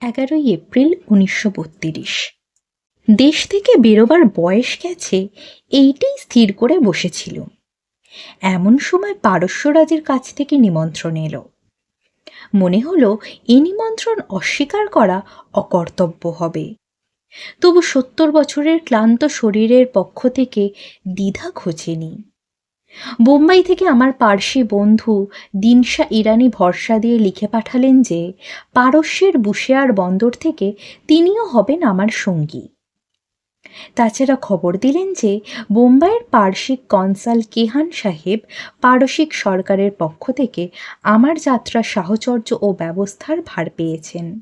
এগারোই এপ্রিল উনিশশো বত্রিশ। দেশ থেকে বেরোবার বয়স গেছে, এইটাই স্থির করে বসেছিল। এমন সময় পারস্যরাজের কাছ থেকে নিমন্ত্রণ এলো। মনে হলো, এ নিমন্ত্রণ অস্বীকার করা অকর্তব্য হবে। তবু সত্তর বছরের ক্লান্ত শরীরের পক্ষ থেকে দ্বিধা খোঁজেনি। বোম্বাই থেকে আমার পার্সি বন্ধু দিনশা ইরানি ভরসা দিয়ে লিখে পাঠালেন যে, পারস্যের বুশেয়ার বন্দর থেকে তিনিও হবেন আমার সঙ্গী। তাছাড়া খবর দিলেন যে, বোম্বাইয়ের পার্শ্বিক কনসাল কেহান সাহেব পারসিক সরকারের পক্ষ থেকে আমার যাত্রা সাহচর্য ও ব্যবস্থার ভার পেয়েছেন।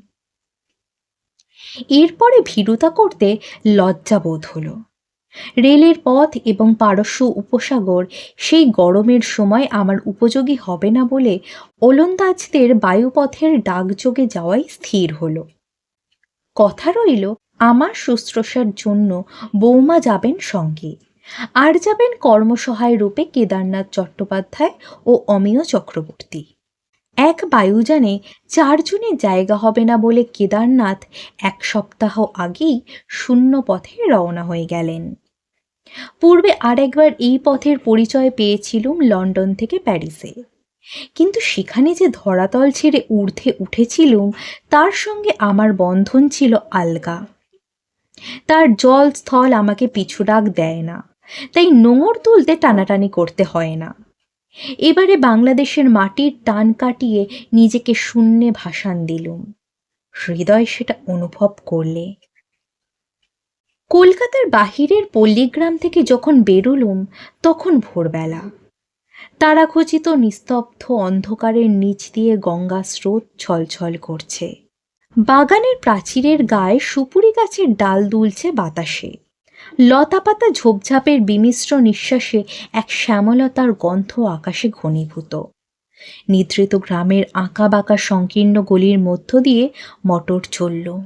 এরপরে ভীরুতা করতে লজ্জাবোধ হলো। রেলের পথ এবং পারস্য উপসাগর, সেই গরমের সময় আমার উপযোগী হবে না বলে ওলন্দাজদের বায়ুপথের ডাকযোগে যাওয়াই স্থির হলো। কথা রইল, আমার শুশ্রূষার জন্য বৌমা যাবেন সঙ্গে। আর যাবেন কর্মসহায় রূপে কেদারনাথ চট্টোপাধ্যায় ও অমিয় চক্রবর্তী। এক বায়ুযানে চারজনের জায়গা হবে না বলে কেদারনাথ এক সপ্তাহ আগেই শূন্য পথে রওনা হয়ে গেলেন। পূর্বে আরেকবার এই পথের পরিচয় পেয়েছিলুম লন্ডন থেকে প্যারিসে। কিন্তু সেখানে যে ধরাতল ছেড়ে ঊর্ধ্বে উঠেছিলুম, তার সঙ্গে আমার বন্ধন ছিল আলগা। তার জল স্থল আমাকে পিছু ডাক দেয় না, তাই নোঙর তুলতে টানাটানি করতে হয় না। এবারে বাংলাদেশের মাটির টান কাটিয়ে নিজেকে শূন্যে ভাসান দিলুম। হৃদয় সেটা অনুভব করলে কলকাতার বাহিরের পল্লীগ্রাম থেকে যখন বেরোলুম, তখন ভোরবেলা। তারাখচিত নিস্তব্ধ অন্ধকারের নিচ দিয়ে গঙ্গা স্রোত ছলছল করছে। বাগানের প্রাচীরের গায়ে সুপুরি গাছের ডাল দুলছে বাতাসে। লতাপাতা ঝোপঝাপের বিমিশ্র নিঃশ্বাসে এক শ্যামলতার গন্ধ আকাশে ঘনীভূত। নিদ্রিত গ্রামের আঁকা বাঁকা সংকীর্ণ গলির মধ্য দিয়ে মটর চলল।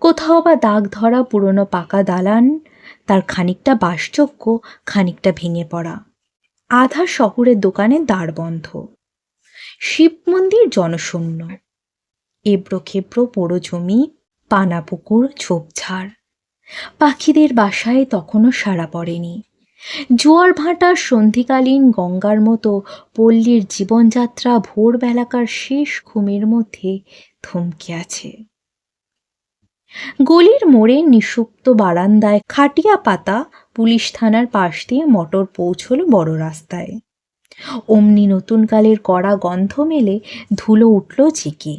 কোথাও বা দাগ ধরা পুরনো পাকা দালান, তার খানিকটা বাসযোগ্য, খানিকটা ভেঙে পড়া। আধা শহরের দোকানে দ্বার বন্ধ। শিব মন্দির জনশূন্য। এবড়ো খেবড়ো পোড়ো জমি, পানা পুকুর ঝোপঝাড় পাখিদের বাসায় তখনও সাড়া পড়েনি। জোয়ার ভাটার সন্ধিকালীন গঙ্গার মতো পল্লীর জীবনযাত্রা ভোরবেলাকার শেষ ঘুমের মধ্যে থমকে আছে। গলির মোড়ে নিষুপ্ত বারান্দায় খাটিয়া পাতা পুলিশ থানার পাশ দিয়ে মোটর পৌঁছল বড় রাস্তায়। অমনি নতুনকালের কড়া গন্ধ মেলে ধুলো উঠল ঝিকে।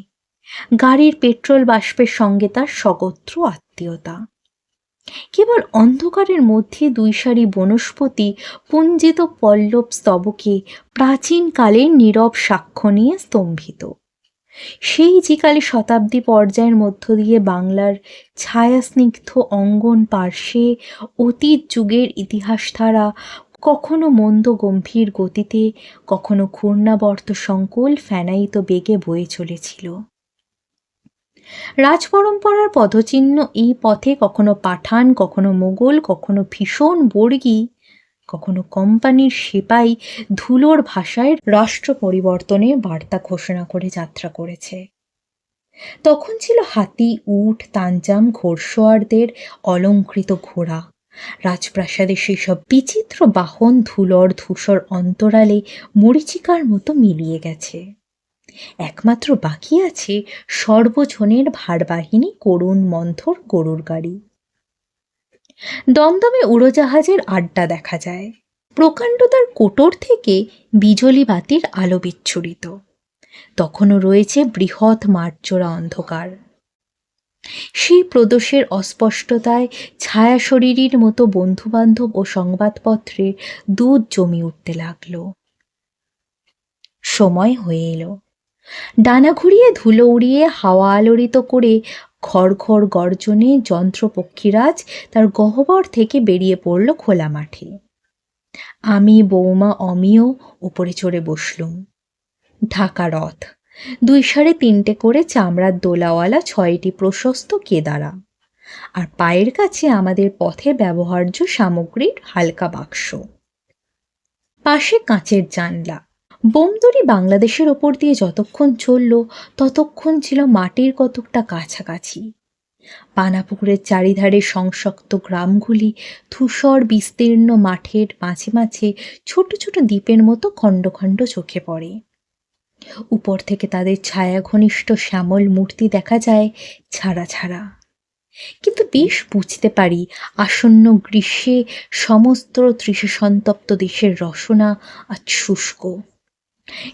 গাড়ির পেট্রোল বাষ্পের সঙ্গে তার সগত্র আত্মীয়তা। কেবল অন্ধকারের মধ্যে দুই সারি বনস্পতি পুঞ্জিত পল্লব স্তবকে প্রাচীনকালের নীরব সাক্ষ্য নিয়ে স্তম্ভিত। সেই জিকালে শতাব্দী পর্যায়ের মধ্য দিয়ে বাংলার ছায়াস্নিগ্ধ অঙ্গন পার্শ্বে অতীত যুগের ইতিহাস ধারা কখনো মন্দ গম্ভীর গতিতে, কখনো ঘূর্ণাবর্ত সংকুল ফেনায়িত বেগে বয়ে চলেছিল। রাজপরম্পরার পদচিহ্ন এই পথে কখনো পাঠান, কখনো মোগল, কখনো ভীষণ বর্গী কখনো কোম্পানির সেপাই ধুলোর ভাষায় রাষ্ট্র পরিবর্তনের বার্তা ঘোষণা করে যাত্রা করেছে। তখন ছিল হাতি, উট, তানজাম ঘোড়সোয়ারদের অলঙ্কৃত ঘোড়া। রাজপ্রাসাদে সেসব বিচিত্র বাহন, ধুলোর, ধূসর অন্তরালে মরিচিকার মতো মিলিয়ে গেছে। একমাত্র বাকি আছে সর্বজনের ভারবাহিনী, করুণ মন্থর গরুর গাড়ি। দমদমে উড়োজাহাজের আড্ডা দেখা যায়। প্রকাণ্ডতার কোটর থেকে বিজলি বাতির আলো বিচ্ছুরিত। তখনও রয়েছে বৃহৎ মাঠজোড়া অন্ধকার। সেই প্রদোষের অস্পষ্টতায় ছায়া শরীরের মতো বন্ধুবান্ধব ও সংবাদপত্রে দুধ জমি উঠতে লাগল। সময় হয়ে এলো। ডানা ঘুরিয়ে ধুলো উড়িয়ে হাওয়া আলোড়িত করে ঘর গর্জনে যন্ত্রপক্ষীরাজ তার গহ্বর থেকে বেরিয়ে পড়ল খোলা মাঠে। আমি বৌমা অমিয় উপরে চড়ে বসলুম। ঢাকা রথ। দুই সাড়ে তিনটে করে চামড়ার দোলাওয়ালা ছয়টি প্রশস্ত কেদারা। আর পায়ের কাছে আমাদের পথে ব্যবহার্য সামগ্রীর হালকা বাক্স। পাশে কাঁচের জানলা। বোমদুরি বাংলাদেশের ওপর দিয়ে যতক্ষণ চলল, ততক্ষণ ছিল মাটির কতকটা কাছাকাছি। পানাপুকুরের চারিধারে সংসক্ত গ্রামগুলি, ধূসর বিস্তীর্ণ মাঠের মাঝে মাঝে ছোট ছোট দ্বীপের মতো খণ্ড খণ্ড চোখে পড়ে। উপর থেকে তাদের ছায়া ঘনিষ্ঠ শ্যামল মূর্তি দেখা যায় ছাড়া ছাড়া। কিন্তু বেশ বুঝতে পারি আসন্ন গ্রীষ্মে সমস্ত ত্রিশে সন্তপ্ত দেশের রসনা আজ শুষ্ক।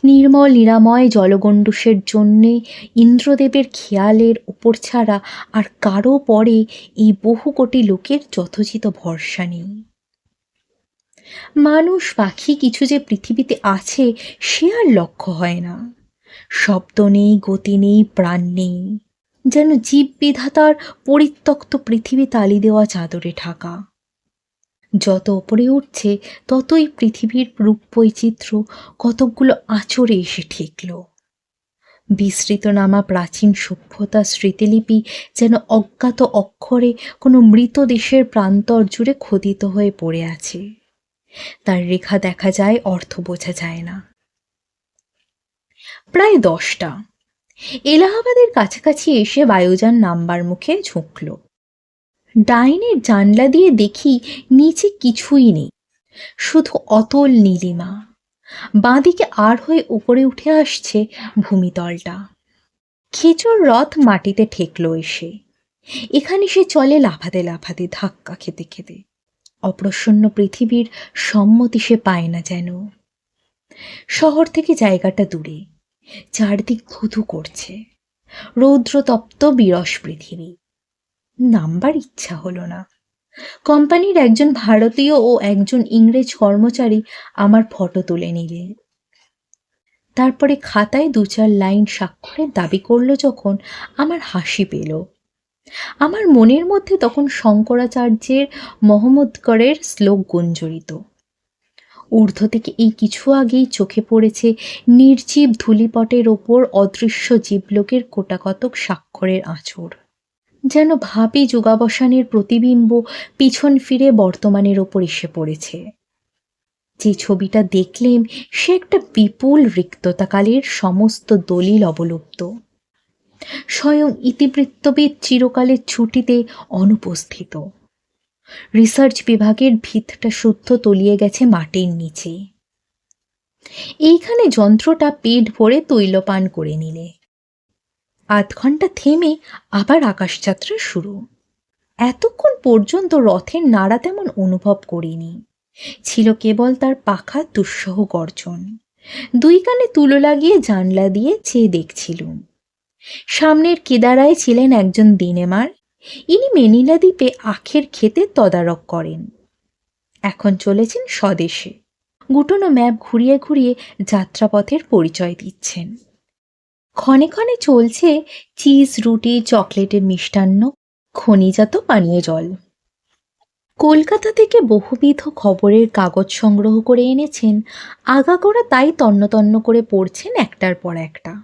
নির্মল নিরাময় জলগণ্ডুষের জন্যে ইন্দ্রদেবের খেয়ালের ওপর ছাড়া আর কারও পরে এই বহু কোটি লোকের যথোচিত ভরসা নেই। মানুষ, পাখি কিছু যে পৃথিবীতে আছে, সে আর লক্ষ্য হয় না। শব্দ নেই, গতি নেই, প্রাণ নেই। যেন জীব বিধাতার পরিত্যক্ত পৃথিবী তালি দেওয়া চাদরে ঢাকা। যত ওপরে উঠছে, ততই পৃথিবীর রূপ বৈচিত্র্য কতকগুলো আঁচড়ে এসে ঠেকল। বিস্তৃত নামা প্রাচীন সভ্যতা স্মৃতিলিপি যেন অজ্ঞাত অক্ষরে কোনো মৃত দেশের প্রান্তর জুড়ে খোদিত হয়ে পড়ে আছে। তার রেখা দেখা যায়, অর্থ বোঝা যায় না। প্রায় দশটা। এলাহাবাদের কাছাকাছি এসে বায়ুযান নাম্বার মুখে ঝুঁকল। ডাইনের জানলা দিয়ে দেখি নিচে কিছুই নেই, শুধু অতল নীলিমা। বাঁদিকে আর হয়ে উপরে উঠে আসছে ভূমিতলটা। খেচুর রথ মাটিতে ঠেকল এসে। এখানে সে চলে লাফাতে লাফাতে ধাক্কা খেতে খেতে। অপ্রসন্ন পৃথিবীর সম্মতি সে পায় না যেন। শহর থেকে জায়গাটা দূরে, চারদিক ধুধু করছে। রৌদ্রতপ্ত বিরস পৃথিবী। নাম্বার ইচ্ছা হলো না। কোম্পানির একজন ভারতীয় ও একজন ইংরেজ কর্মচারী আমার ফটো তুলে নিলে। তারপরে খাতায় দু চার লাইন স্বাক্ষরের দাবি করল যখন আমার হাসি পেল। আমার মনের মধ্যে তখন শঙ্করাচার্যের, মহম্মদকরের শ্লোক গুঞ্জরিত। ঊর্ধ্ব থেকে এই কিছু আগেই চোখে পড়েছে নির্জীব ধুলিপটের ওপর অদৃশ্য জীবলোকের কোটাকতক স্বাক্ষরের আঁচড়। যেন ভাবি যোগাবসানের প্রতিবিম্ব পিছন ফিরে বর্তমানের ওপর এসে পড়েছে। যে ছবিটা দেখলেম সে একটা বিপুল রিক্ততাকালের সমস্ত দলিল অবলুপ্ত। স্বয়ং ইতিবৃত্তবিদ চিরকালের ছুটিতে অনুপস্থিত। রিসার্চ বিভাগের ভিতটা শুদ্ধ তলিয়ে গেছে মাটির নিচে। এইখানে যন্ত্রটা পেট ভরে তৈলপান করে নিলে। আধ ঘণ্টা থেমে আবার আকাশযাত্রা শুরু। এতক্ষণ পর্যন্ত রথের নাড়া তেমন অনুভব করিনি। ছিল কেবল তার পাখা দুঃসহ গর্জন। দুই কানে তুলো লাগিয়ে জানলা দিয়ে চেয়ে দেখছিলুম। সামনের কেদারায় ছিলেন একজন দিনেমার। ইনি মেনিলা দ্বীপে আখের খেতে তদারক করেন। এখন চলেছেন স্বদেশে। গুটনো ম্যাপ ঘুরিয়ে ঘুরিয়ে যাত্রাপথের পরিচয় দিচ্ছেন। ক্ষণে ক্ষণে চলছে চিজ, রুটি, চকলেটের মিষ্টান্ন, খনিজাত পানীয় জল। কলকাতা থেকে বহুবিধ খবরের কাগজ সংগ্রহ করে এনেছেন, আগাগোড়া তাই তন্নতন্ন করে পড়ছেন একটার পর একটা।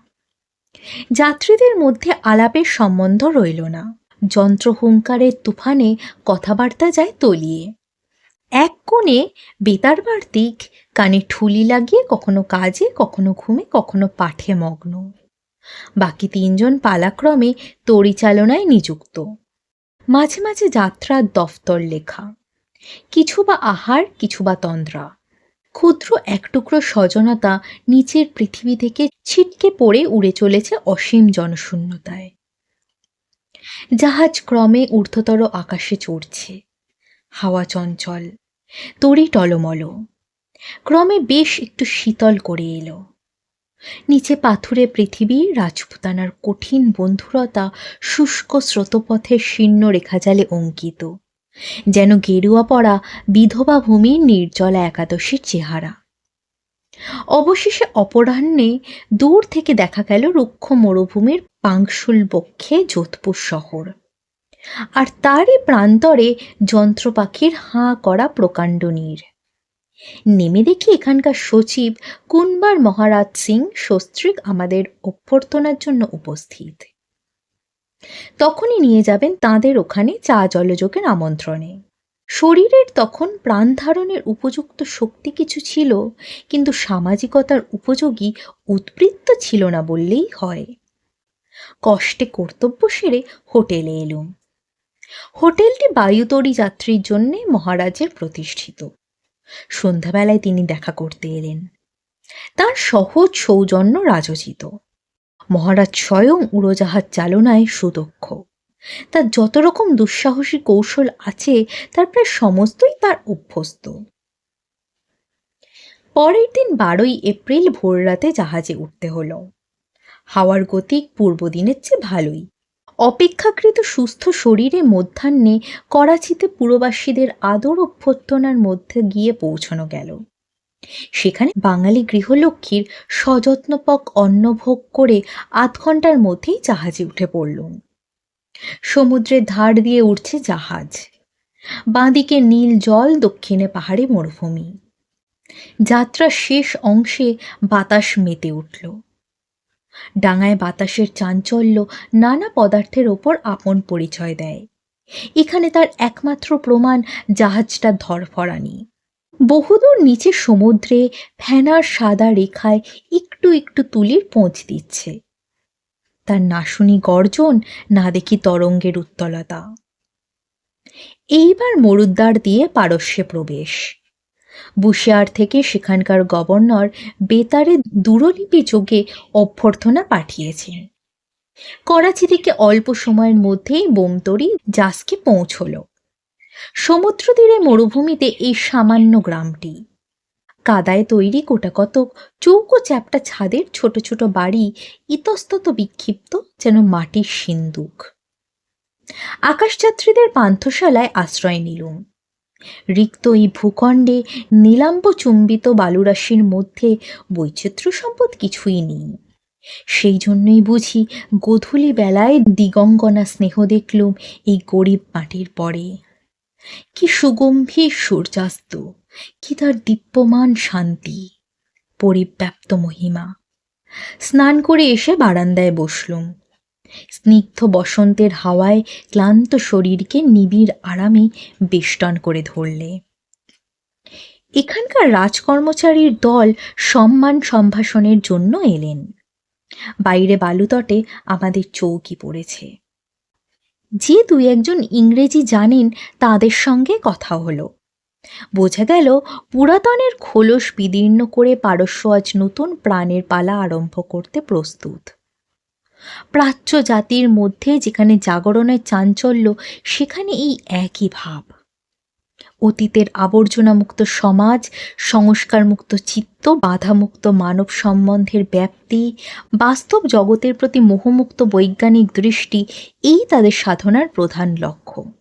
যাত্রীদের মধ্যে আলাপের সম্বন্ধ রইল না। যন্ত্র হুঙ্কারের তুফানে কথাবার্তা যায় তলিয়ে। এক কোণে বেতার বার্তিক, কানে ঠুলি লাগিয়ে কখনো কাজে, কখনো ঘুমে, কখনো পাঠে মগ্ন। বাকি তিনজন পালাক্রমে তরিচালনায় নিযুক্ত। মাঝে মাঝে যাত্রার দফতর লেখা। কিছু বা আহার, কিছু বা তন্দ্রা। ক্ষুদ্র এক টুকরো সজনতা নিচের পৃথিবী থেকে ছিটকে পড়ে উড়ে চলেছে অসীম জনশূন্যতায়। জাহাজ ক্রমে ঊর্ধ্বতর আকাশে চড়ছে। হাওয়া চঞ্চল, তরি টলমল। ক্রমে বেশ একটু শীতল করে এলো। নিচে পাথুরে পৃথিবী, রাজপুতানার কঠিন বন্ধুরতা, শুষ্ক স্রোতপথের শীর্ণ রেখাজালে অঙ্কিত। যেন গেরুয়া পড়া বিধবা ভূমির নির্জলা একাদশীর চেহারা। অবশেষে অপরাহ্নে দূর থেকে দেখা গেল রুক্ষ মরুভূমির পাংশুল বক্ষে যোধপুর শহর। আর তারই প্রান্তরে যন্ত্রপাখির হাঁ করা প্রকাণ্ড নীর। নেমে দেখি এখানকার সচিব কুনবার মহারাজ সিং সস্ত্রিক আমাদের অভ্যর্থনার জন্য উপস্থিত। তখনই নিয়ে যাবেন তাদের ওখানে চা জলযোগের আমন্ত্রণে। শরীরের তখন প্রাণ ধারণের উপযুক্ত শক্তি কিছু ছিল, কিন্তু সামাজিকতার উপযোগী উদ্বৃত্ত ছিল না বললেই হয়। কষ্টে কর্তব্য সেরে হোটেলে এলুম। হোটেলটি বায়ুতরী যাত্রীর জন্যে মহারাজের প্রতিষ্ঠিত। সন্ধ্যাবেলায় তিনি দেখা করতে এলেন। তার সহজ সৌজন্য রাজোচিত। মহারাজ স্বয়ং উড়োজাহাজ চালনায় সুদক্ষ। তার যত রকম দুঃসাহসী কৌশল আছে, তার প্রায় সমস্তই তার অভ্যস্ত। পরের দিন বারোই এপ্রিল ভোররাতে জাহাজে উঠতে হলো। হাওয়ার গতিক পূর্বদিনের চেয়ে ভালোই। অপেক্ষাকৃত সুস্থ শরীরে মধ্যাহ্নে করাচিতে পুরবাসীদের আদর অভ্যর্থনার মধ্যে গিয়ে পৌঁছানো গেল। সেখানে বাঙালি গৃহলক্ষ্মীর সযত্নপক অন্নভোগ করে আধ ঘণ্টার মধ্যেই জাহাজে উঠে পড়লুম সমুদ্রের ধার দিয়ে উঠছে জাহাজ। বাঁদিকে নীল জল, দক্ষিণে পাহাড়ে মরুভূমি। যাত্রার শেষ অংশে বাতাস মেতে উঠল। ডাঙায় বাতাসের চাঞ্চল্য নানা পদার্থের ওপর আপন পরিচয় দেয়। এখানে তার একমাত্র প্রমাণ জাহাজটা ধরফরানি। বহুদূর নিচে সমুদ্রে ফেনার সাদা রেখায় একটু একটু তুলির পোঁচ দিচ্ছে। তার নাশুনি গর্জন না দেখি তরঙ্গের উত্তলতা। এইবার মরুদ্বার দিয়ে পারস্যে প্রবেশ। বুশিয়ার থেকে সেখানকার গভর্নর বেতারে দূরলিপি যোগে অভ্যর্থনা পাঠিয়েছেন। করাচি থেকে অল্প সময়ের মধ্যেই বোমতরি জাসকে পৌঁছল। সমুদ্র তীরে মরুভূমিতে এই সামান্য গ্রামটি। কাদায় তৈরি গোটাকতক চৌকো চ্যাপটা ছাদের ছোট ছোট বাড়ি ইতস্তত বিক্ষিপ্ত যেন মাটির সিন্দুক। আকাশযাত্রীদের পান্থশালায় আশ্রয় নিলুম। রিক্ত এই ভূখণ্ডে নীলাম্ব চুম্বিত বালুরাশির মধ্যে বৈচিত্র্য সম্পদ কিছুই নেই। সেই জন্যই বুঝি গধূলি বেলায় দিগঙ্গনা স্নেহ দেখলুম এই গরিব মাটির পরে। কি সুগম্ভীর সূর্যাস্ত, কি তার দীপ্যমান শান্তি, পরিব্যাপ্ত মহিমা। স্নান করে এসে বারান্দায় বসলুম। স্নিগ্ধ বসন্তের হাওয়ায় ক্লান্ত শরীরকে নিবিড় আরামে বেষ্টন করে ধরলে। এখানকার রাজকর্মচারীর দল সম্মান সম্ভাষণের জন্য এলেন। বাইরে বালুতটে আমাদের চৌকি পড়েছে। যে দুই একজন ইংরেজি জানেন তাদের সঙ্গে কথা হলো। বোঝা গেল পুরাতনের খোলস বিদীর্ণ করে পারস্য আজ নতুন প্রাণের পালা আরম্ভ করতে প্রস্তুত। প্রাচ্য জাতির মধ্যে যেখানে জাগরণের চাঞ্চল্য, সেখানে এই একই ভাব। অতীতের আবর্জনামুক্ত সমাজ, সংস্কারমুক্ত চিত্ত, বাধামুক্ত মানব সম্বন্ধের ব্যাপ্তি, বাস্তব জগতের প্রতি মোহমুক্ত বৈজ্ঞানিক দৃষ্টি, এই তাদের সাধনার প্রধান লক্ষ্য।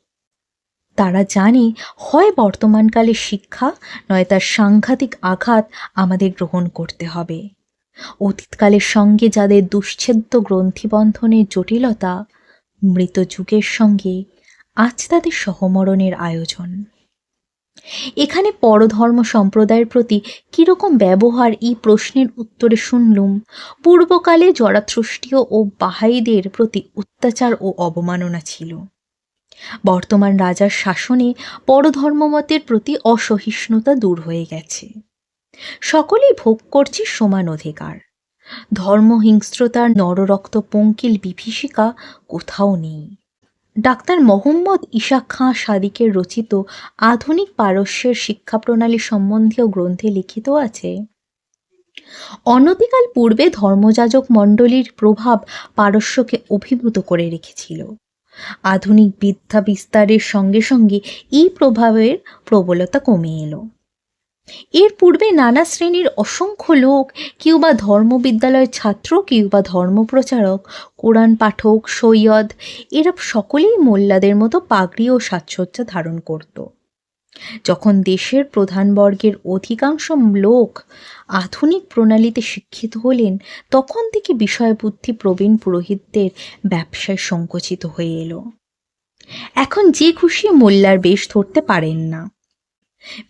তারা জানে, হয় বর্তমানকালে শিক্ষা, নয় তার সাংঘাতিক আঘাত আমাদের গ্রহণ করতে হবে। অতীতকালের সঙ্গে যাদের দুশ্ছেদ্য গ্রন্থিবন্ধনের জটিলতা, মৃত যুগের সঙ্গে আজ তাদের সহমরণের আয়োজন। এখানে পরধর্ম সম্প্রদায়ের প্রতি কীরকম ব্যবহার এই প্রশ্নের উত্তরে শুনলুম, পূর্বকালে জরাথ্রষ্টীয় ও বাহাইদের প্রতি অত্যাচার ও অবমাননা ছিল। বর্তমান রাজার শাসনে পরধর্মমতের প্রতি অসহিষ্ণুতা দূর হয়ে গেছে। সকলেই ভোগ করছে সমান অধিকার। ধর্মহিংস্রতার নররক্ত পঙ্কিল বিভীষিকা কোথাও নেই। ডাক্তার মোহাম্মদ ইশা খাঁ সাদিকের রচিত আধুনিক পারস্যের শিক্ষা প্রণালী সম্বন্ধীয় গ্রন্থে লিখিত আছে, অনতিকাল পূর্বে ধর্মযাজক মণ্ডলীর প্রভাব পারস্যকে অভিভূত করে রেখেছিল। আধুনিক বিদ্যা বিস্তারের সঙ্গে সঙ্গে এই প্রভাবের প্রবলতা কমে এলো। এর পূর্বে নানা শ্রেণির অসংখ্য লোক, কেউ বা ধর্মবিদ্যালয়ের ছাত্র, কেউ বা ধর্মপ্রচারক, কোরআন পাঠক, সৈয়দ, এরা সকলেই মোল্লাদের মতো পাগড়ি ও সাজসজ্জা ধারণ করত। যখন দেশের প্রধানবর্গের অধিকাংশ লোক আধুনিক প্রণালীতে শিক্ষিত হলেন, তখন থেকে বিষয়বুদ্ধি প্রবীণ পুরোহিতদের ব্যবসায় সংকুচিত হয়ে এলো। এখন যে খুশি মোল্লার বেশ ধরতে পারেন না।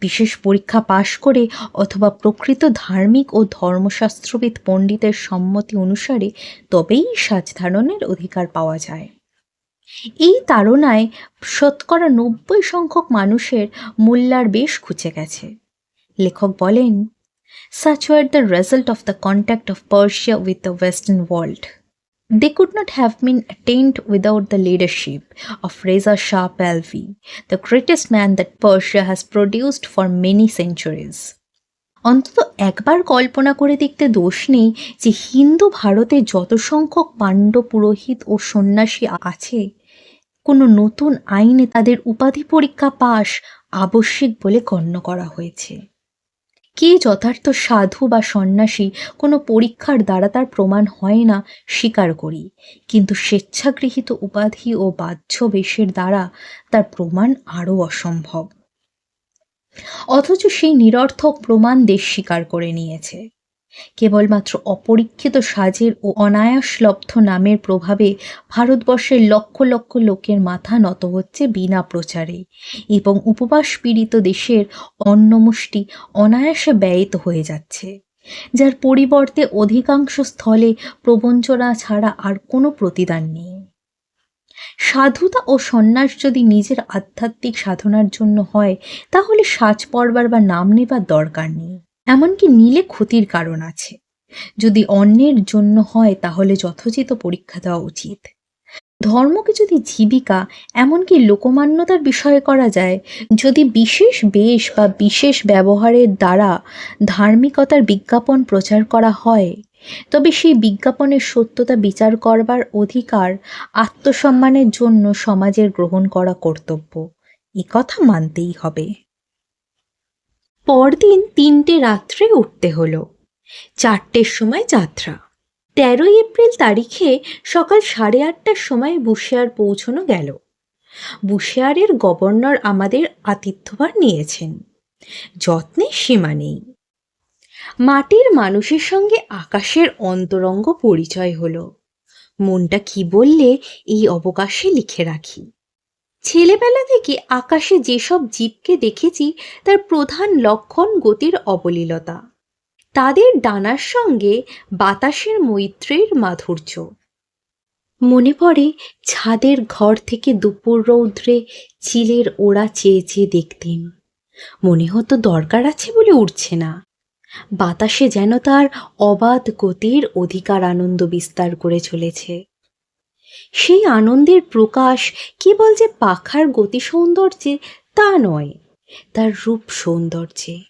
বিশেষ পরীক্ষা পাশ করে অথবা প্রকৃত ধার্মিক ও ধর্মশাস্ত্রবিদ পণ্ডিতের সম্মতি অনুসারে তবেই সাজ ধারণের অধিকার পাওয়া যায় এই তাড়নায় শতকরা নব্বই সংখ্যক মানুষের মোল্লার বেশ খুঁচে গেছে লেখক বলেন, such were the result of the contact of Persia with the Western world. They could not have been attained without the leadership of Reza Shah Pahlavi, the greatest man that Persia has produced for many centuries. অন্তত একবার কল্পনা করে দেখতে দোষ নেই যে হিন্দু ভারতে যত সংখ্যক পাণ্ড পুরোহিত ও সন্ন্যাসী আছে কোনো নতুন আইনে তাদের উপাধি পরীক্ষা পাশ আবশ্যিক বলে গণ্য করা হয়েছে কে যথার্থ সাধু বা সন্ন্যাসী কোনো পরীক্ষার দ্বারা তার প্রমাণ হয় না, স্বীকার করি। কিন্তু স্বেচ্ছাগৃহীত উপাধি ও বাহ্য বেশের দ্বারা তার প্রমাণ আরও অসম্ভব। অথচ সেই নিরর্থক প্রমাণ দেশ স্বীকার করে নিয়েছে। কেবলমাত্র অপরীক্ষিত সাজের ও অনায়াসলব্ধ নামের প্রভাবে ভারতবর্ষের লক্ষ লক্ষ লোকের মাথা নত হচ্ছে বিনা প্রচারে এবং উপবাস পীড়িত দেশের অন্নমুষ্টি অনায়াসে ব্যয়িত হয়ে যাচ্ছে। যার পরিবর্তে অধিকাংশ স্থলে প্রবঞ্চনা ছাড়া আর কোনো প্রতিদান নেই। সাধুতা ও সন্ন্যাস যদি নিজের আধ্যাত্মিক সাধনার জন্য হয়, তাহলে সাজ পরবার বা নাম নেবার দরকার নেই। এমনকি নিলে ক্ষতির কারণ আছে। যদি অন্যের জন্য হয়, তাহলে যথোচিত পরীক্ষা দেওয়া উচিত। ধর্মকে যদি জীবিকা, এমনকি লোকমান্যতার বিষয়ে করা যায়, যদি বিশেষ বেশ বা বিশেষ ব্যবহারের দ্বারা ধার্মিকতার বিজ্ঞাপন প্রচার করা হয়, তবে সেই বিজ্ঞাপনের সত্যতা বিচার করবার অধিকার আত্মসম্মানের জন্য সমাজের গ্রহণ করা কর্তব্য। কথা মানতেই হবে। পরদিন তিনটে রাত্রে উঠতে হলো। চারটের সময় যাত্রা। তেরোই এপ্রিল তারিখে সকাল সাড়ে আটটার সময় বুশেয়ার পৌঁছনো গেল। বুশেয়ারের গভর্নর আমাদের আতিথ্যভার নিয়েছেন। যত্নে সীমা নেই। মাটির মানুষের সঙ্গে আকাশের অন্তরঙ্গ পরিচয় হলো। মনটা কি বললে এই অবকাশে লিখে রাখি। ছেলেবেলা থেকে আকাশে যেসব জীবকে দেখেছি, তার প্রধান লক্ষণ গতির অবলীলতা। তাদের ডানার সঙ্গে বাতাসের মৈত্রীর মাধুর্য। মনে পড়ে ছাদের ঘর থেকে দুপুর রৌদ্রে চিলের ওড়া চেয়ে চেয়ে দেখতেন। মনে হতো দরকার আছে বলে উঠছে না। বাতাসে যেন তার অবাধ গতির অধিকার আনন্দ বিস্তার করে চলেছে। সেই আনন্দের প্রকাশ কেবল যে পাখার গতি সৌন্দর্যে তা নয়, তার রূপ সৌন্দর্যে।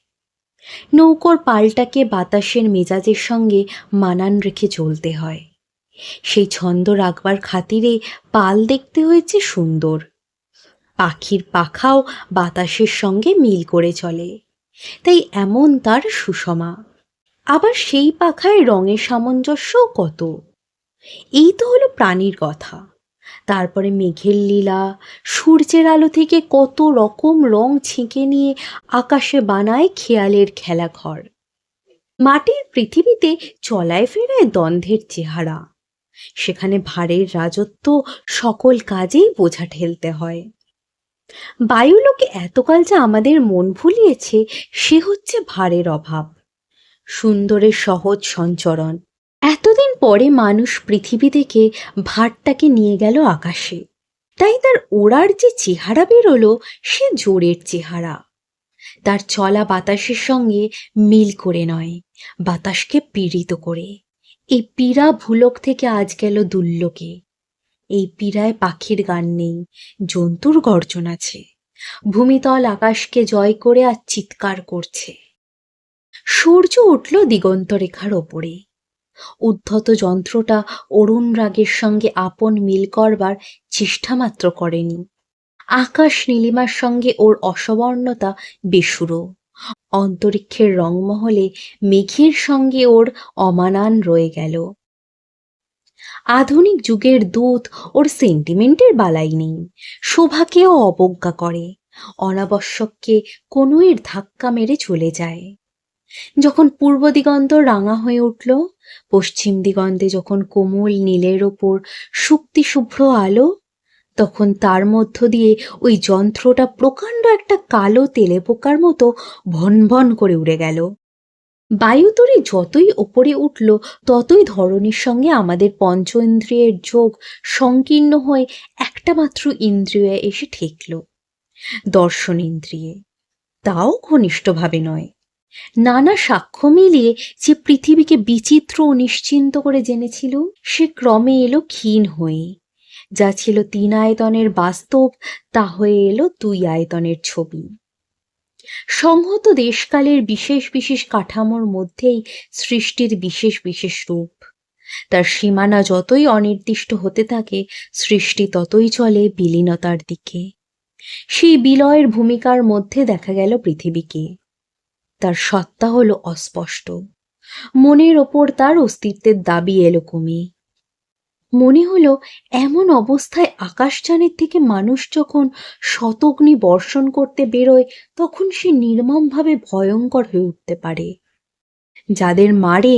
নৌকোর পালটাকে বাতাসের মেজাজের সঙ্গে মানান রেখে চলতে হয়। সেই ছন্দ রাখবার খাতিরে পাল দেখতে হয়েছে সুন্দর। পাখির পাখাও বাতাসের সঙ্গে মিল করে চলে। তাই এমন তার সুষমা। আবার সেই পাখায় রঙের সামঞ্জস্যও কত? এই তো হলো প্রাণীর কথা। তারপরে মেঘের লীলা, সূর্যের আলো থেকে কত রকম রং ছেঁকে নিয়ে আকাশে বানায় খেয়ালের খেলাঘর। মাটির পৃথিবীতে চলায় ফেরায় দ্বন্দ্বের চেহারা। সেখানে ভারের রাজত্ব সকল কাজেই বোঝা ঠেলতে হয়। বায়ুলোকে এতকাল যা আমাদের মন ভুলিয়েছে, সে হচ্ছে ভারের অভাব। সুন্দরের সহজ সঞ্চরণ। এতদিন পরে মানুষ পৃথিবী থেকে ভারটাকে নিয়ে গেল আকাশে। তাই তার ওড়ার যে চেহারা বেরোলো, সে জোরের চেহারা। তার চলা বাতাসের সঙ্গে মিল করে নয়, বাতাসকে পীড়িত করে। এই পীড়া ভুলক থেকে আজ গেল দুল্লোকে এই পীড়ায় পাখির গান নেই, জন্তুর গর্জন আছে। ভূমিতল আকাশকে জয় করে আর চিৎকার করছে। সূর্য উঠল দিগন্ত রেখার ওপরে। উদ্ধত যন্ত্রটা অরুণ রাগের সঙ্গে আপন মিল করবার চেষ্টা মাত্র করেনি। আকাশ নীলিমার সঙ্গে ওর অসবর্ণতা বেসুরো। অন্তরিক্ষের রংমহলে মেঘের সঙ্গে ওর অমানান রয়ে গেল। আধুনিক যুগের দূত ওর সেন্টিমেন্টের বালাই নেই। শোভাকেও অবজ্ঞা করে। অনাবশ্যককে কনুইয়ের ধাক্কা মেরে চলে যায়। যখন পূর্ব দিগন্ত রাঙা হয়ে উঠল, পশ্চিম দিগন্তে যখন কোমল নীলের ওপর শুক্তি শুভ্র আলো, তখন তার মধ্য দিয়ে ওই যন্ত্রটা প্রকাণ্ড একটা কালো তেলে পোকার মতো ভন ভন করে উড়ে গেল। বায়ুতরি যতই ওপরে উঠল, ততই ধরনীর সঙ্গে আমাদের পঞ্চ ইন্দ্রিয়ের যোগ সংকীর্ণ হয়ে একটা মাত্র ইন্দ্রিয়ে এসে ঠেকল, দর্শন ইন্দ্রিয়ে। তাও ঘনিষ্ঠভাবে নয়। নানা সাক্ষ্য মিলিয়ে যে পৃথিবীকে বিচিত্র ও নিশ্চিন্ত করে জেনেছিল, সে ক্রমে এলো ক্ষীণ হয়ে। যা ছিল তিন আয়তনের বাস্তব, তা হয়ে এলো দুই আয়তনের ছবি। সংহত দেশকালের বিশেষ বিশেষ কাঠামোর মধ্যেই সৃষ্টির বিশেষ বিশেষ রূপ। তার সীমানা যতই অনির্দিষ্ট হতে থাকে, সৃষ্টি ততই চলে বিলীনতার দিকে। সেই বিলয়ের ভূমিকার মধ্যে দেখা গেল পৃথিবীকে। তার সত্তা হলো অস্পষ্ট। মনের ওপর তার অস্তিত্বের দাবি এলো কমে মনে হলো এমন অবস্থায় আকাশযানের থেকে মানুষ যখন শতগ্নি বর্ষণ করতে বেরোয়, তখন সে নির্মমভাবে ভয়ঙ্কর হয়ে উঠতে পারে। যাদের মারে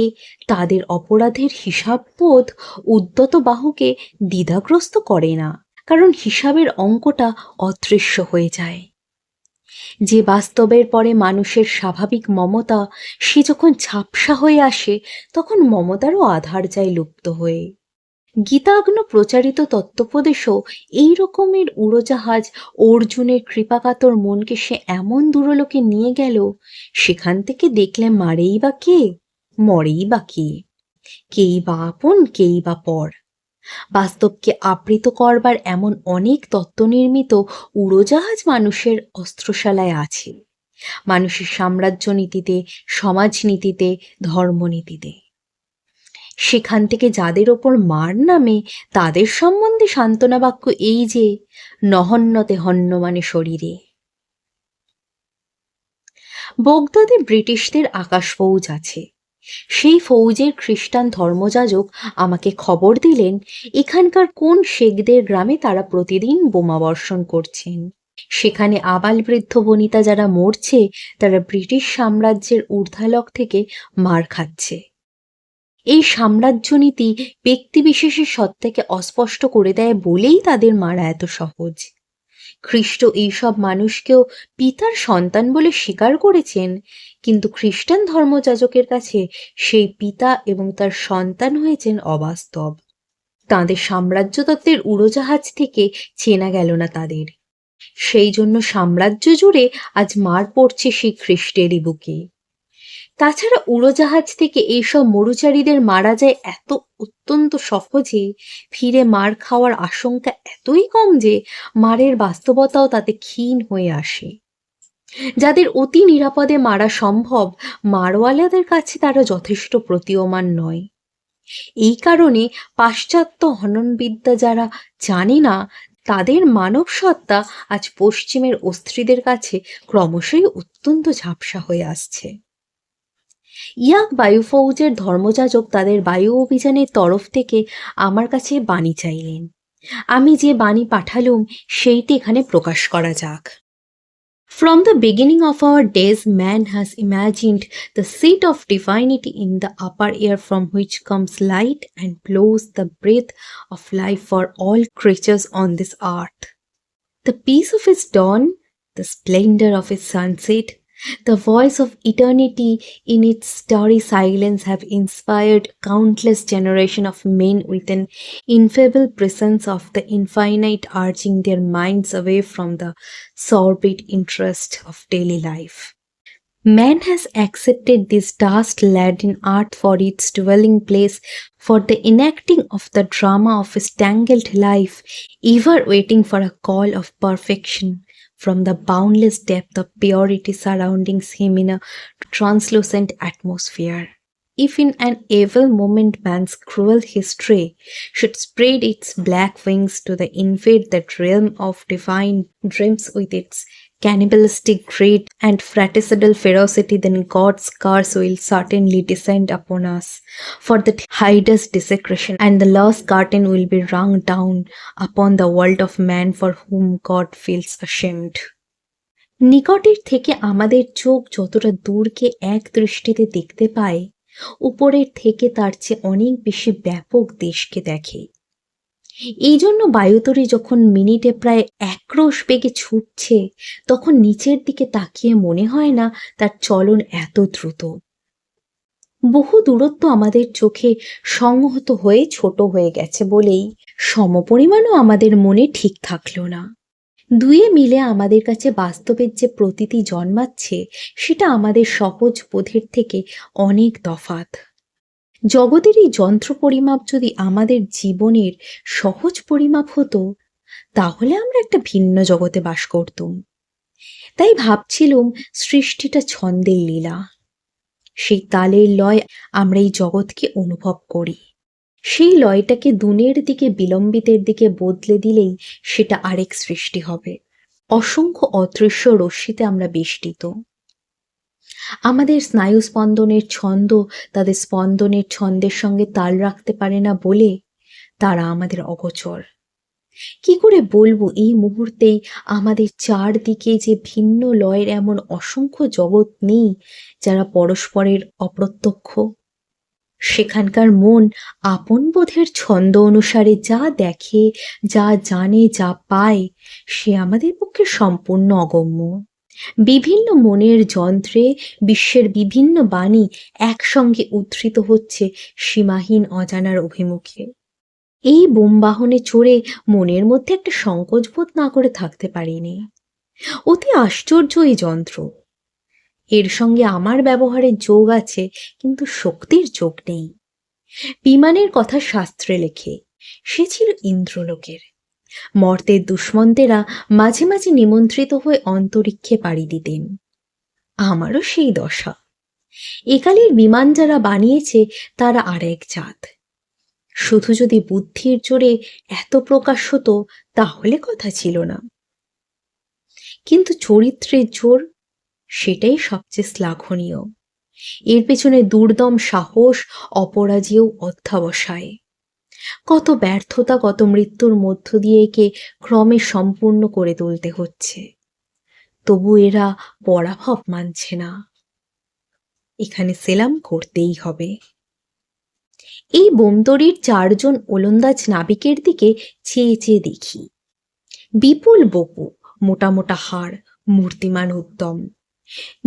তাদের অপরাধের হিসাববোধ উদ্যত বাহুকে দ্বিধাগ্রস্ত করে না, কারণ হিসাবের অঙ্কটা অদৃশ্য হয়ে যায়। যে বাস্তবের পরে মানুষের স্বাভাবিক মমতা, সে যখন ঝাপসা হয়ে আসে, তখন মমতারও আধার যায় লুপ্ত হয়ে। গীতাগ্ন প্রচারিত তত্ত্বোপদেশও এই রকমের উড়োজাহাজ অর্জুনের কৃপাকাতর মনকে সে এমন দূরলোকে নিয়ে গেল, সেখান থেকে দেখলে মারেই বা কে? মরেই বা কে? কেই বা আপন, কেই বা পর? বাস্তবকে আবৃত করবার এমন অনেক তত্ত্বনির্মিত উড়োজাহাজ মানুষের অস্ত্রশালায় আছে। মানুষের সাম্রাজ্য নীতিতে সমাজনীতিতে, ধর্মনীতিতে। সেখান থেকে যাদের ওপর মার নামে, তাদের সম্বন্ধে সান্ত্বনা বাক্য এই যে নহন্যতে হন্য মানে শরীরে। বগদাদে ব্রিটিশদের আকাশ ফৌজ আছে। সেই ফৌজের খ্রিস্টান ধর্মযাজক আমাকে খবর দিলেন, এখানকার কোন শেখদের গ্রামে তারা প্রতিদিন বোমা বর্ষণ করছেন। সেখানে আবাল বৃদ্ধ বনিতা যারা মরছে, তারা ব্রিটিশ সাম্রাজ্যের ঊর্ধ্বালক থেকে মার খাচ্ছে। এই সাম্রাজ্য নীতি ব্যক্তিবিশেষের সত্তাকে অস্পষ্ট করে দেয় বলেই তাদের মারা এত সহজ। খ্রিস্ট এইসব মানুষকেও পিতার সন্তান বলে স্বীকার করেছেন, কিন্তু খ্রিস্টান ধর্মযাজকের কাছে সেই পিতা এবং তার সন্তান হয়েছেন অবাস্তব। তাঁদের সাম্রাজ্যতত্ত্বের উড়োজাহাজ থেকে চেনা গেল না তাদের। সেই জন্য সাম্রাজ্য জুড়ে আজ মার পড়ছে সেই খ্রিস্টেরই বুকে তাছাড়া উড়োজাহাজ থেকে এইসব মরুচারীদের মারা যায় এত অত্যন্ত সহজে। ফিরে মার খাওয়ার আশঙ্কা এতই কম যে মারের বাস্তবতাও তাতে ক্ষীণ হয়ে আসে। যাদের অতি নিরাপদে মারা সম্ভব, মারওয়ালাদের কাছে তারা যথেষ্ট প্রতীয়মান নয়। এই কারণে পাশ্চাত্য হননবিদ্যা যারা জানে না, তাদের মানব সত্তা আজ পশ্চিমের অস্ত্রীদের কাছে ক্রমশই অত্যন্ত ঝাপসা হয়ে আসছে। ইয়াক বায়ু ফৌজের ধর্মযাজক তাদের বায়ু অভিযানের তরফ থেকে আমার কাছে বাণী চাইলেন আমি যে বাণী পাঠালুম সেইটি এখানে প্রকাশ করা যাক From the beginning of our days, man has imagined the seat of divinity in the upper air from which comes light and blows the breath of life for all creatures on this earth. The peace of its dawn, the splendor of its sunset, the voice of eternity in its starry silence have inspired countless generations of men with an ineffable presence of the infinite urging their minds away from the sordid interest of daily life. Man has accepted this dust laden art for its dwelling place, for the enacting of the drama of his tangled life, ever waiting for a call of perfection from the boundless depth of purity surrounding him in a translucent atmosphere. If in an evil moment man's cruel history should spread its black wings to the invade that realm of divine dreams with its cannibalistic greed and fratricidal ferocity, then God's curse will certainly descend upon us. For that hideous desecration and the last curtain will be rung down upon the world of man for whom God feels ashamed. নিকটের থেকে আমাদের চোখ যতটা দূরকে এক দৃষ্টিতে দেখতে পায় উপরের থেকে তার চেয়ে অনেক বেশি ব্যাপক দেশকে দেখে এই জন্য বায়ুতরি যখন মিনিটে প্রায় একরোশ বেগে ছুটছে, তখন নিচের দিকে তাকিয়ে মনে হয় না তার চলন এত দ্রুত। বহু দূরত্ব আমাদের চোখে সংহত হয়ে ছোট হয়ে গেছে বলেই সমপরিমাণও আমাদের মনে ঠিক থাকল না। দুয়ে মিলে আমাদের কাছে বাস্তবের যে প্রতীতি জন্মাচ্ছে, সেটা আমাদের সহজ বোধের থেকে অনেক তফাত জগতের এই যন্ত্র পরিমাপ যদি আমাদের জীবনের সহজ পরিমাপ হতো, তাহলে আমরা একটা ভিন্ন জগতে বাস করতুম। তাই ভাবছিলুম সৃষ্টিটা ছন্দের লীলা। সেই তালের লয় আমরা এই জগৎকে অনুভব করি। সেই লয়টাকে দুনের দিকে, বিলম্বিতের দিকে বদলে দিলেই সেটা আরেক সৃষ্টি হবে। অসংখ্য অদৃশ্য রশ্মিতে আমরা বেষ্টিত। আমাদের স্নায়ু স্পন্দনের ছন্দ তাদের স্পন্দনের ছন্দের সঙ্গে তাল রাখতে পারে না বলে তারা আমাদের অগোচর। কি করে বলব এই মুহূর্তেই আমাদের চারদিকে যে ভিন্ন লয়ের এমন অসংখ্য জগৎ নেই যারা পরস্পরের অপ্রত্যক্ষ? সেখানকার মন আপন বোধের ছন্দ অনুসারে যা দেখে, যা জানে, যা পায়, সে আমাদের পক্ষে সম্পূর্ণ অগম্য। বিভিন্ন মনের যন্ত্রে বিশ্বের বিভিন্ন বাণী একসঙ্গে উদ্ধৃত হচ্ছে সীমাহীন অজানার অভিমুখে। এই বোমবাহনে চড়ে মনের মধ্যে একটা সংকোচ বোধ না করে থাকতে পারিনি। অতি আশ্চর্য এই যন্ত্র। এর সঙ্গে আমার ব্যবহারের যোগ আছে, কিন্তু শক্তির যোগ নেই। বিমানের কথা শাস্ত্রে লেখে, সে ছিল ইন্দ্রলোকের। মর্তের দুষ্মন্তেরা মাঝে মাঝে নিমন্ত্রিত হয়ে অন্তরিক্ষে পাড়ি দিতেন। আমারও সেই দশা। একালের বিমান যারা বানিয়েছে, তারা আর এক জাত। শুধু যদি বুদ্ধির জোরে এত প্রকাশ হতো, তাহলে কথা ছিল না। কিন্তু চরিত্রের জোর, সেটাই সবচেয়ে শ্লাঘনীয়। এর পেছনে দুর্দম সাহস অপরাজেয় অধ্যাবসায়। কত ব্যর্থতা, কত মৃত্যুর মধ্য দিয়ে একে ক্রমে সম্পূর্ণ করে তুলতে হচ্ছে। তবু এরা পরাভব মানছে না। এখানে সেলাম করতেই হবে। এই বোমতরির চারজন ওলন্দাজ নাবিকের দিকে চেয়ে চেয়ে দেখি। বিপুল বপু, মোটা মোটা হাড়, মূর্তিমান উদ্যম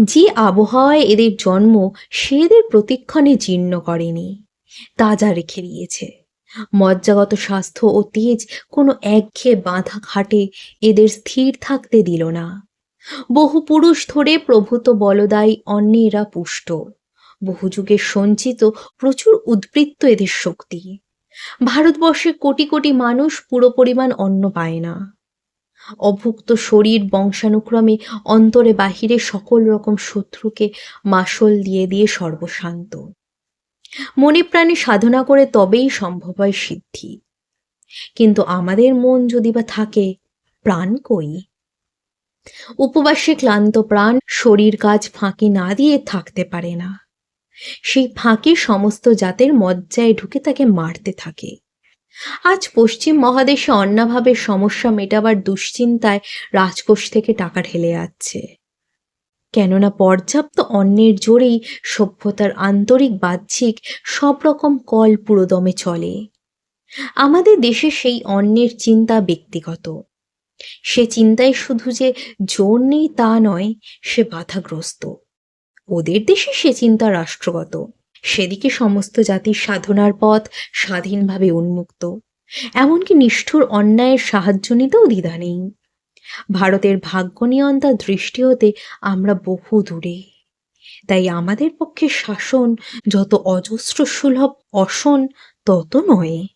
যে আবহাওয়ায় এদের জন্ম, সে এদের প্রতিক্ষণে জীর্ণ করেনি। তাজা রেখে দিয়েছে। মজ্জাগত স্বাস্থ্য ও তেজ কোনো একঘেয়ে বাঁধা খাটে এদের স্থির থাকতে দিল না। বহু পুরুষ ধরে প্রভূত বলদায়ী অন্যে এরা পুষ্ট। বহু যুগের সঞ্চিত প্রচুর উদ্বৃত্ত এদের শক্তি। ভারতবর্ষে কোটি কোটি মানুষ পুরো পরিমাণ অন্ন পায় না। অভুক্ত শরীর বংশানুক্রমে অন্তরে বাহিরে সকল রকম শত্রুকে মাসল দিয়ে দিয়ে সর্বশান্ত। মনে প্রাণে সাধনা করে তবেই সম্ভব হয় সিদ্ধি। কিন্তু আমাদের মন যদি বা থাকে, প্রাণ কই? উপবাসে ক্লান্ত প্রাণ শরীর কাজ ফাঁকি না দিয়ে থাকতে পারে না। সেই ফাঁকি সমস্ত জাতের মজ্জায় ঢুকে তাকে মারতে থাকে। আজ পশ্চিম মহাদেশে অন্যভাবে সমস্যা মেটাবার দুশ্চিন্তায় রাজকোষ থেকে টাকা ঢেলে যাচ্ছে। কেননা পর্যাপ্ত অন্নের জোরেই সভ্যতার আন্তরিক বাহ্যিক সব রকম কল পুরোদমে চলে। আমাদের দেশে সেই অন্যের চিন্তা ব্যক্তিগত। সে চিন্তায় শুধু যে জোর নেই তা নয়, সে বাধাগ্রস্ত। ওদের দেশে সে চিন্তা রাষ্ট্রগত। সেদিকে সমস্ত জাতির সাধনার পথ স্বাধীনভাবে উন্মুক্ত। এমনকি নিষ্ঠুর অন্যায়ের সাহায্য নিতেও দ্বিধা নেই। ভারতের ভাগ্য নিয়ন্তার দৃষ্টি হতে আমরা বহু দূরে। তাই আমাদের পক্ষে শাসন যত অজস্র সুলভ অসন, তত নয়।